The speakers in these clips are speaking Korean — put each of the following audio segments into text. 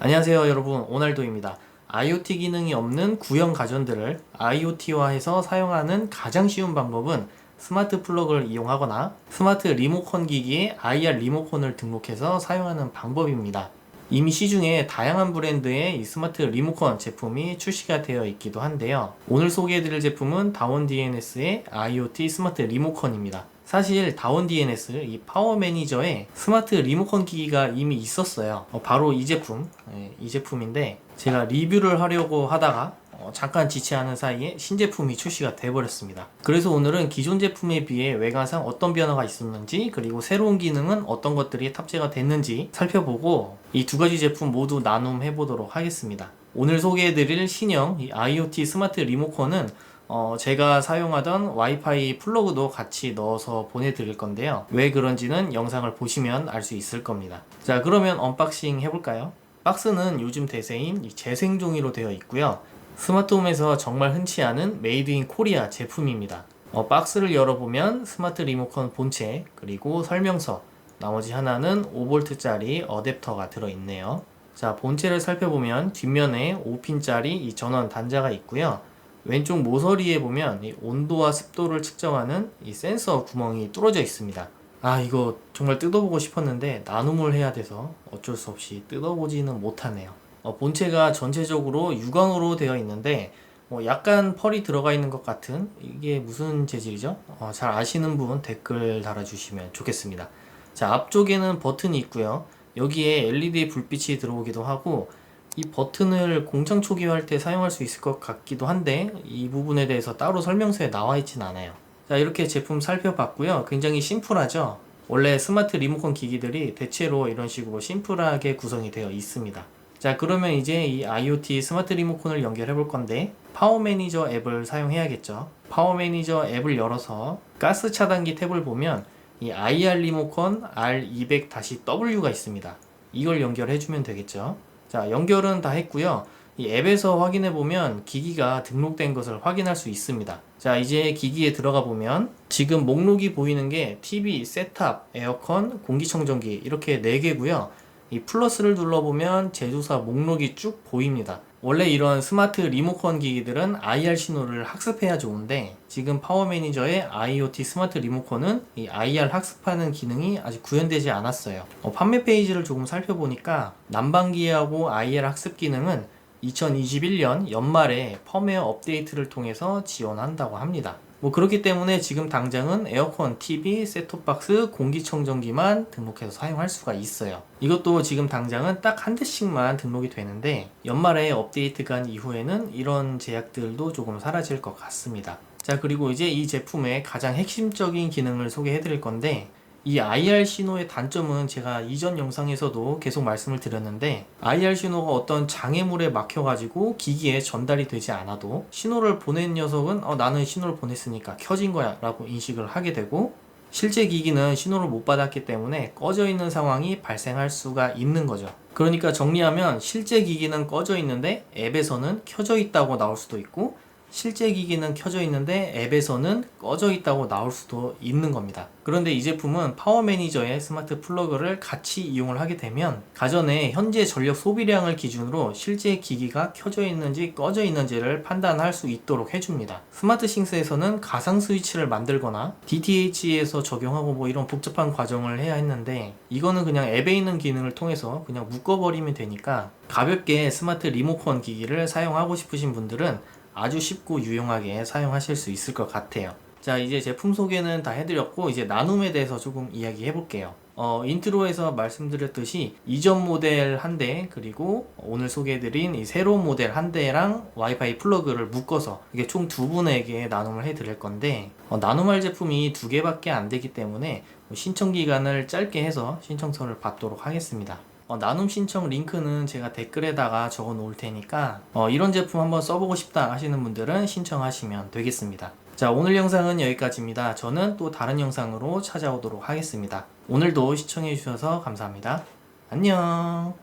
안녕하세요 여러분 오날도입니다. IoT 기능이 없는 구형 가전들을 IoT화해서 사용하는 가장 쉬운 방법은 스마트 플러그를 이용하거나 스마트 리모컨 기기에 IR 리모컨을 등록해서 사용하는 방법입니다. 이미 시중에 다양한 브랜드의 이 스마트 리모컨 제품이 출시가 되어 있기도 한데요. 오늘 소개해드릴 제품은 다원 DNS의 IoT 스마트 리모컨입니다. 사실 다원 DNS 이 파워 매니저에 스마트 리모컨 기기가 이미 있었어요. 어, 바로 이 제품, 예, 이 제품인데 제가 리뷰를 하려고 하다가 어, 잠깐 지체하는 사이에 신제품이 출시가 돼버렸습니다. 그래서 오늘은 기존 제품에 비해 외관상 어떤 변화가 있었는지 그리고 새로운 기능은 어떤 것들이 탑재가 됐는지 살펴보고 이 두 가지 제품 모두 나눔해 보도록 하겠습니다. 오늘 소개해드릴 신형 이 IoT 스마트 리모컨은 어, 제가 사용하던 와이파이 플러그도 같이 넣어서 보내드릴 건데요. 왜 그런지는 영상을 보시면 알 수 있을 겁니다. 자, 그러면 언박싱 해볼까요? 박스는 요즘 대세인 이 재생종이로 되어 있고요. 스마트홈에서 정말 흔치 않은 메이드 인 코리아 제품입니다. 어, 박스를 열어보면 스마트 리모컨 본체, 그리고 설명서, 나머지 하나는 5V짜리 어댑터가 들어있네요. 자, 본체를 살펴보면 뒷면에 5핀짜리 이 전원 단자가 있고요. 왼쪽 모서리에 보면 이 온도와 습도를 측정하는 이 센서 구멍이 뚫어져 있습니다. 아, 이거 정말 뜯어보고 싶었는데 나눔을 해야 돼서 어쩔 수 없이 뜯어보지는 못하네요. 어, 본체가 전체적으로 유광으로 되어 있는데 뭐 약간 펄이 들어가 있는 것 같은 이게 무슨 재질이죠? 어, 잘 아시는 분 댓글 달아주시면 좋겠습니다. 자, 앞쪽에는 버튼이 있고요. 여기에 LED 불빛이 들어오기도 하고 이 버튼을 공장 초기화할 때 사용할 수 있을 것 같기도 한데 이 부분에 대해서 따로 설명서에 나와 있진 않아요. 자, 이렇게 제품 살펴봤고요. 굉장히 심플하죠? 원래 스마트 리모컨 기기들이 대체로 이런 식으로 심플하게 구성이 되어 있습니다. 자, 그러면 이제 이 IoT 스마트 리모컨을 연결해 볼 건데 파워 매니저 앱을 사용해야겠죠. 파워 매니저 앱을 열어서 가스 차단기 탭을 보면 이 IR 리모컨 R200-W가 있습니다. 이걸 연결해 주면 되겠죠. 자, 연결은 다 했고요. 이 앱에서 확인해 보면 기기가 등록된 것을 확인할 수 있습니다. 자, 이제 기기에 들어가 보면 지금 목록이 보이는 게 TV, 셋탑, 에어컨, 공기청정기 이렇게 4개고요. 이 플러스를 눌러보면 제조사 목록이 쭉 보입니다. 원래 이런 스마트 리모컨 기기들은 IR 신호를 학습해야 좋은데 지금 파워 매니저의 IoT 스마트 리모컨은 이 IR 학습하는 기능이 아직 구현되지 않았어요. 어, 판매 페이지를 조금 살펴보니까 난방기하고 IR 학습 기능은 2021년 연말에 펌웨어 업데이트를 통해서 지원한다고 합니다. 뭐 그렇기 때문에 지금 당장은 에어컨, TV, 셋톱박스, 공기청정기만 등록해서 사용할 수가 있어요. 이것도 지금 당장은 딱 한 대씩만 등록이 되는데 연말에 업데이트 간 이후에는 이런 제약들도 조금 사라질 것 같습니다. 자 그리고 이제 이 제품의 가장 핵심적인 기능을 소개해 드릴 건데 이 IR 신호의 단점은 제가 이전 영상에서도 계속 말씀을 드렸는데 IR 신호가 어떤 장애물에 막혀가지고 기기에 전달이 되지 않아도 신호를 보낸 녀석은 어, 나는 신호를 보냈으니까 켜진 거야 라고 인식을 하게 되고 실제 기기는 신호를 못 받았기 때문에 꺼져 있는 상황이 발생할 수가 있는 거죠. 그러니까 정리하면 실제 기기는 꺼져 있는데 앱에서는 켜져 있다고 나올 수도 있고 실제 기기는 켜져 있는데 앱에서는 꺼져 있다고 나올 수도 있는 겁니다. 그런데 이 제품은 파워 매니저의 스마트 플러그를 같이 이용을 하게 되면 가전의 현재 전력 소비량을 기준으로 실제 기기가 켜져 있는지 꺼져 있는지를 판단할 수 있도록 해줍니다. 스마트 싱스에서는 가상 스위치를 만들거나 DTH에서 적용하고 뭐 이런 복잡한 과정을 해야 했는데 이거는 그냥 앱에 있는 기능을 통해서 그냥 묶어버리면 되니까 가볍게 스마트 리모컨 기기를 사용하고 싶으신 분들은 아주 쉽고 유용하게 사용하실 수 있을 것 같아요. 자, 이제 제품 소개는 다 해드렸고, 이제 나눔에 대해서 조금 이야기해 볼게요. 어, 인트로에서 말씀드렸듯이 이전 모델 한 대, 그리고 오늘 소개해드린 이 새로운 모델 한 대랑 와이파이 플러그를 묶어서 이게 총 두 분에게 나눔을 해드릴 건데, 어, 나눔할 제품이 두 개밖에 안 되기 때문에 신청 기간을 짧게 해서 신청서를 받도록 하겠습니다. 어, 나눔 신청 링크는 제가 댓글에다가 적어 놓을 테니까 어, 이런 제품 한번 써보고 싶다 하시는 분들은 신청하시면 되겠습니다. 자 오늘 영상은 여기까지입니다. 저는 또 다른 영상으로 찾아오도록 하겠습니다. 오늘도 시청해 주셔서 감사합니다. 안녕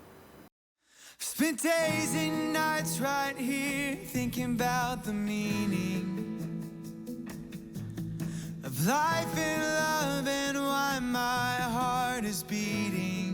life and love and why my heart is beating